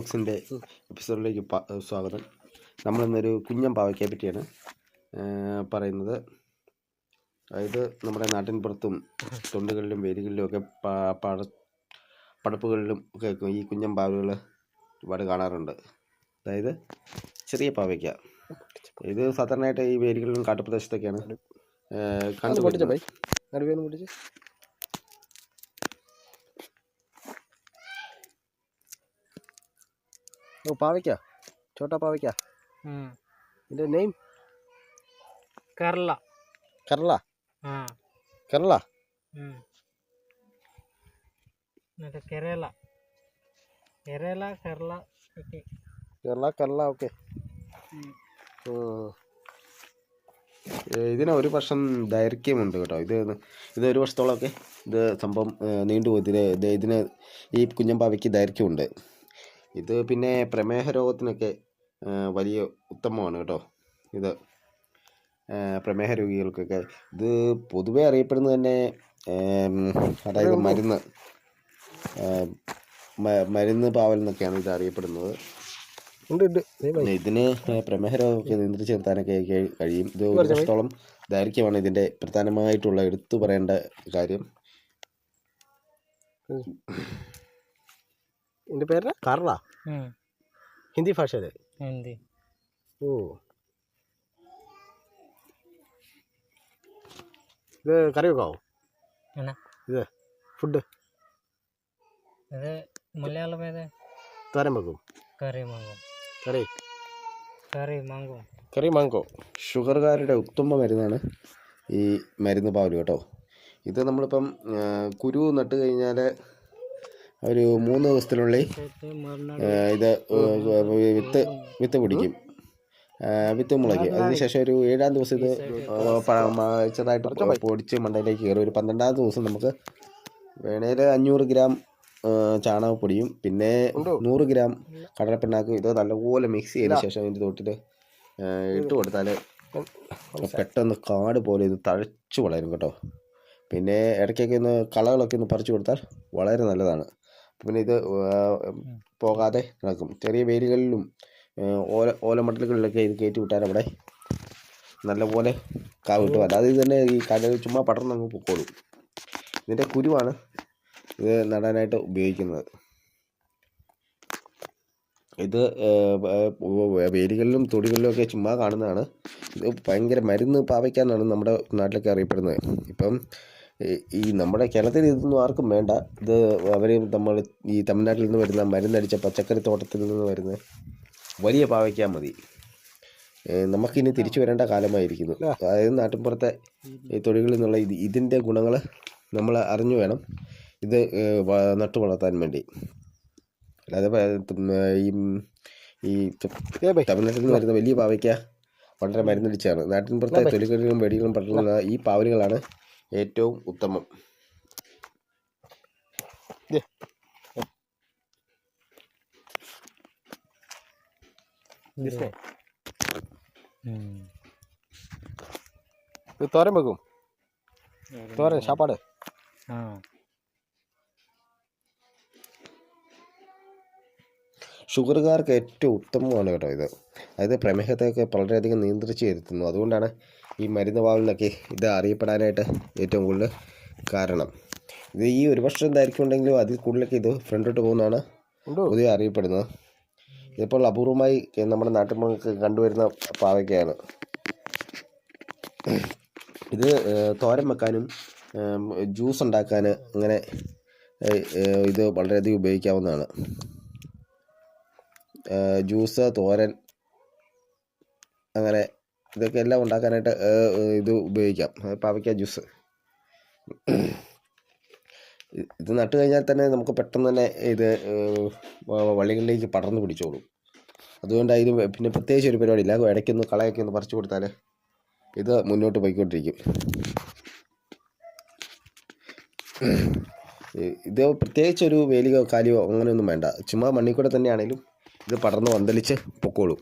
വ്ളോഗ്സിന്റെ എപ്പിസോഡിലേക്ക് സ്വാഗതം. നമ്മളിന്നൊരു കുഞ്ഞൻ പാവയ്ക്കയെ പറ്റിയാണ് പറയുന്നത്. അതായത് നമ്മുടെ നാട്ടിൻപുറത്തും തൊണ്ടുകളിലും വേരുകളിലും ഒക്കെ പട പടപ്പുകളിലും ഒക്കെ ഈ കുഞ്ഞൻ പാവകൾ ഒരുപാട് കാണാറുണ്ട്. അതായത് ചെറിയ പാവയ്ക്ക. ഇത് സാധാരണയായിട്ട് ഈ വേരുകളിലും കാട്ടുപ്രദേശത്തൊക്കെയാണ് കണ്ടുപിടിച്ചത് ഓ പാവയ്ക്ക ചോട്ടാ പാവയ്ക്ക ഇതിന്റെ നെയിം കേരള കേരള കേരള കരള കേരള കേരള ഓക്കെ കേരള കേരള ഓക്കെ ഇതിന് ഒരു വർഷം ദൈർഘ്യമുണ്ട് കേട്ടോ. ഇത് ഇത് ഒരു വർഷത്തോളമൊക്കെ ഇത് സംഭവം നീണ്ടുപോയി. ഇതിന് ഇത് ഇതിന് ഈ കുഞ്ഞമ്പാവയ്ക്ക് ദൈർഘ്യമുണ്ട്. ഇത് പിന്നെ പ്രമേഹ രോഗത്തിനൊക്കെ വലിയ ഉത്തമമാണ് കേട്ടോ. ഇത് പ്രമേഹ രോഗികൾക്കൊക്കെ. ഇത് പൊതുവേ അറിയപ്പെടുന്നത് തന്നെ അതായത് മരുന്ന് മരുന്ന് പാവൽ എന്നൊക്കെയാണ് ഇത് അറിയപ്പെടുന്നത്. ഇതിന് പ്രമേഹ രോഗമൊക്കെ നിയന്ത്രിച്ച് നിർത്താനൊക്കെ കഴിയും. ഇത് ഒരു വർഷത്തോളം ദൈർഘ്യമാണ് ഇതിന്റെ പ്രധാനമായിട്ടുള്ള എടുത്തു പറയേണ്ട കാര്യം. ഇതിന്റെ പേര് കരള ഉം. ഹിന്ദി ഭാഷയിൽ ഹിന്ദി. ഓ. ഇത് കറി വെക്കാവോ? എന്നാ? ഇത് ഫുഡ് ഇത് മലയാളം ഏത്? തരം വെക്കും. കറി മാങ്ങോ. കറി. കറി മാങ്ങോ. കറി മാങ്കോ ഷുഗർകാരുടെ ഉത്തമ മരുന്നാണ് ഈ മരുന്ന് പാവൽ കേട്ടോ. ഇത് നമ്മളിപ്പം കുരു നട്ട് കഴിഞ്ഞാൽ ഒരു മൂന്ന് ദിവസത്തിനുള്ളിൽ ഇത് വിത്ത് വിത്ത് പിടിക്കും. വിത്ത് മുളയ്ക്കും. അതിനുശേഷം ഒരു ഏഴാം ദിവസം ഇത് ചെറുതായിട്ട് പൊടിച്ച് മണ്ടയിലേക്ക് കയറും. ഒരു പന്ത്രണ്ടാം ദിവസം നമുക്ക് വേണേൽ അഞ്ഞൂറ് ഗ്രാം ചാണക ചാണകപ്പൊടിയും പിന്നെ നൂറ് ഗ്രാം കടലപ്പിണ്ണാക്കും. ഇത് നല്ലപോലെ മിക്സ് ചെയ്തതിന് ശേഷം ഇതിന്റെ തൊട്ടിൽ ഇട്ട് കൊടുത്താൽ പെട്ടെന്ന് കാട് പോലെ ഇത് തഴച്ചു വളരും കേട്ടോ. പിന്നെ ഇടയ്ക്കൊക്കെ ഒന്ന് കളകളൊക്കെ ഒന്ന് പറിച്ചു കൊടുത്താൽ വളരെ നല്ലതാണ്. പിന്നെ ഇത് പോകാതെ നടക്കും. ചെറിയ വേരുകളിലും ഓല ഓലമട്ടലുകളിലൊക്കെ ഇത് കയറ്റി വിട്ടാൽ അവിടെ നല്ലപോലെ കാവ് കിട്ടും. അല്ലാതെ ഇത് തന്നെ ഈ കടൽ ചുമ്മാ പടർന്ന് അങ്ങ് പൊക്കോളും. ഇതിന്റെ കുരുവാണ് ഇത് നടാനായിട്ട് ഉപയോഗിക്കുന്നത്. ഇത് വേലികളിലും തൊടികളിലും ഒക്കെ ചുമ്മാ കാണുന്നതാണ്. ഇത് ഭയങ്കര മരുന്ന് പാവയ്ക്കാന്നാണ് നമ്മുടെ നാട്ടിലൊക്കെ അറിയപ്പെടുന്നത്. ഇപ്പം ഈ- നമ്മുടെ കേരളത്തിൽ ഇതൊന്നും ആർക്കും വേണ്ട. ഇത് അവർ നമ്മൾ ഈ തമിഴ്നാട്ടിൽ നിന്ന് വരുന്ന മരുന്നടിച്ച പച്ചക്കറി തോട്ടത്തിൽ നിന്ന് വരുന്ന വലിയ പാവയ്ക്കാൽ മതി. നമുക്കിനി തിരിച്ചു വരേണ്ട കാലമായിരിക്കുന്നു. അതായത് നാട്ടിൻപുറത്തെ ഈ തൊടികളിൽ നിന്നുള്ള ഇത് ഇതിന്റെ ഗുണങ്ങൾ നമ്മൾ അറിഞ്ഞു വേണം. ഇത് നട്ടു വളർത്താൻ വേണ്ടി. അല്ലാതെ ഈ ഈ തമിഴ്നാട്ടിൽ നിന്ന് വരുന്ന വലിയ പാവയ്ക്ക വളരെ മരുന്നടിച്ചാണ്. നാട്ടിൻപുറത്തെ തൊഴിലുകളിലും വെടികളും പടരുന്ന ഈ പാവലുകളാണ് ഏറ്റവും ഉത്തമം. തോരൻ വെക്കും. തോരൻ സാപ്പാട് ആ. ഷുഗറുകാർക്ക് ഏറ്റവും ഉത്തമമാണ് കേട്ടോ ഇത്. അതായത് പ്രമേഹത്തെയൊക്കെ വളരെയധികം നിയന്ത്രിച്ച് വരുത്തുന്നു അതുകൊണ്ടാണ് ഈ മരുന്ന് വാവിലൊക്കെ ഇത് അറിയപ്പെടാനായിട്ട് ഏറ്റവും കൂടുതൽ കാരണം. ഇത് ഈ ഒരു വർഷം എന്തായിരിക്കും ഉണ്ടെങ്കിലും അതിൽ കൂടുതലൊക്കെ ഇത് ഫ്രണ്ടോട്ട് പോകുന്നതാണ് പൊതുവെ അറിയപ്പെടുന്നത്. ഇതിപ്പോൾ അപൂർവമായി നമ്മുടെ നമുക്ക് കണ്ടുവരുന്ന പാവയ്ക്കയാണ്. ഇത് തോരൻ വെക്കാനും ജ്യൂസ് ഉണ്ടാക്കാൻ അങ്ങനെ ഇത് വളരെയധികം ഉപയോഗിക്കാവുന്നതാണ്. ജ്യൂസ് തോരൻ അങ്ങനെ ഇതൊക്കെ എല്ലാം ഉണ്ടാക്കാനായിട്ട് ഇത് ഉപയോഗിക്കാം. പാവയ്ക്ക ജ്യൂസ്. ഇത് നട്ട് കഴിഞ്ഞാൽ തന്നെ നമുക്ക് പെട്ടെന്ന് തന്നെ ഇത് വള്ളികളിലേക്ക് പടർന്ന് പിടിച്ചോളും. അതുകൊണ്ട് അതിന് പിന്നെ പ്രത്യേകിച്ച് ഒരു പരിപാടിയില്ല. ഇടയ്ക്കൊന്ന് കളയൊക്കെ ഒന്ന് പറിച്ചു കൊടുത്താൽ ഇത് മുന്നോട്ട് പോയിക്കൊണ്ടിരിക്കും. ഇത് പ്രത്യേകിച്ച് ഒരു വേലിയോ കാലിയോ അങ്ങനെയൊന്നും വേണ്ട. ചുമ്മാ മണ്ണിൽ കൂടെ തന്നെയാണേലും ഇത് പടർന്ന് പന്തലിച്ച് പൊക്കോളും.